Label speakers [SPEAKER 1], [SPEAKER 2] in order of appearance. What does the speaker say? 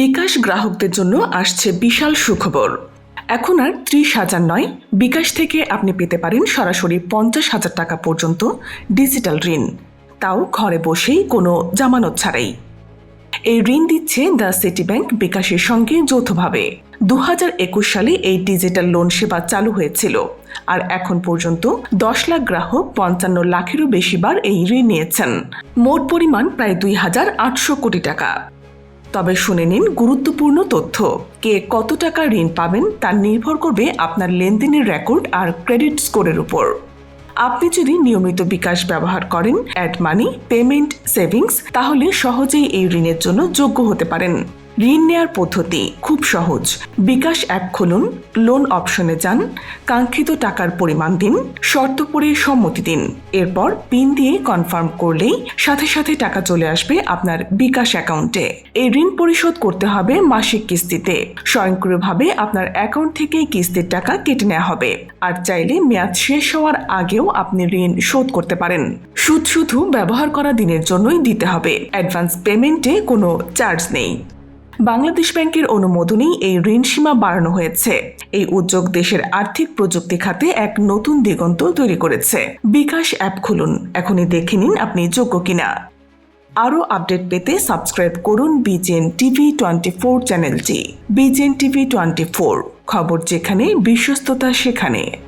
[SPEAKER 1] বিকাশ গ্রাহকদের জন্য আসছে বিশাল সুখবর। এখন আর ত্রিশ হাজার নয়। বিকাশ থেকে আপনি পেতে পারেন সরাসরি পঞ্চাশ হাজার টাকা পর্যন্ত ডিজিটাল ঋণ। তাও ঘরে বসেই কোনো জামানত ছাড়াই। এই ঋণ দিচ্ছে দ্য সিটি ব্যাংক বিকাশের সঙ্গে যৌথভাবে। দু হাজার একুশ সালে এই ডিজিটাল লোন সেবা চালু হয়েছিল আর এখন পর্যন্ত দশ লাখ গ্রাহক পঞ্চান্ন লাখেরও বেশি বার এই ঋণ নিয়েছেন। মোট পরিমাণ প্রায় দুই হাজার আটশো কোটি টাকা। তবে শুনে নিন গুরুত্বপূর্ণ তথ্য। কে কত টাকা ঋণ পাবেন তা নির্ভর করবে আপনার লেনদেনের রেকর্ড আর ক্রেডিট স্কোরের উপর। আপনি যদি নিয়মিত বিকাশ ব্যবহার করেন অ্যাড মানি পেমেন্ট সেভিংস তাহলে সহজেই এই ঋণের জন্য যোগ্য হতে পারেন। ঋণ নেয়ার পদ্ধতি খুব সহজ। বিকাশ অ্যাপ খুলুন লোন অপশনে যান, কাঙ্ক্ষিত টাকার পরিমাণ দিন, শর্ত পড়ে সম্মতি দিন। এরপর পিন দিয়ে কনফার্ম করলেই সাথে সাথে টাকা চলে আসবে আপনার বিকাশ অ্যাকাউন্টে। এই ঋণ পরিশোধ করতে হবে মাসিক কিস্তিতে। স্বয়ংক্রিয়ভাবে আপনার অ্যাকাউন্ট থেকে কিস্তির টাকা কেটে নেওয়া হবে। আর চাইলে মেয়াদ শেষ হওয়ার আগেও আপনি ঋণ শোধ করতে পারেন। সুদ শুধু ব্যবহার করা দিনের জন্যই দিতে হবে। অ্যাডভান্স পেমেন্টে কোনো চার্জ নেই। বাংলাদেশ ব্যাংকের অনুমোদনেই এই ঋণ সীমা বাড়ানো হয়েছে। এই উদ্যোগ দেশের আর্থিক প্রযুক্তি খাতে এক নতুন দিগন্ত তৈরি করেছে। বিকাশ অ্যাপ খুলুন, এখনই দেখে নিন আপনি যোগ্য কিনা। আরও আপডেট পেতে সাবস্ক্রাইব করুন বিজেন টিভি টোয়েন্টি ফোর চ্যানেলটি। বিজেন টিভি টোয়েন্টি ফোর, খবর যেখানে, বিশ্বস্ততা সেখানে।